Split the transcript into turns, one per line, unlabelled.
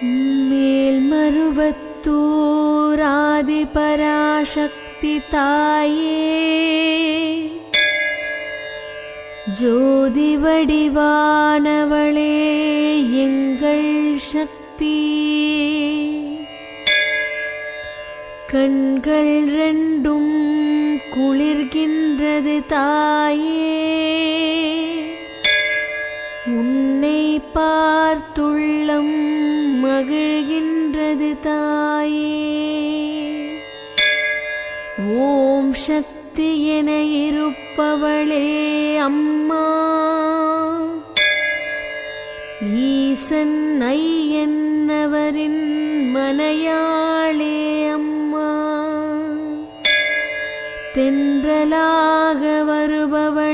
மேல் மருவத்தூர் ஆதிபராசக்தி தாயே. ஜோதி வடிவானவளே எங்கள் சக்தி. கண்கள் ரெண்டும் குளிர்கின்றது தாயே. உன்னை பார்த்துள்ள எனது தாயே ஓம் சக்தி என இருப்பவளே அம்மா. ஈசன் ஐ என்னவரின் மனையாளே அம்மா. தென்றலாக வருபவள்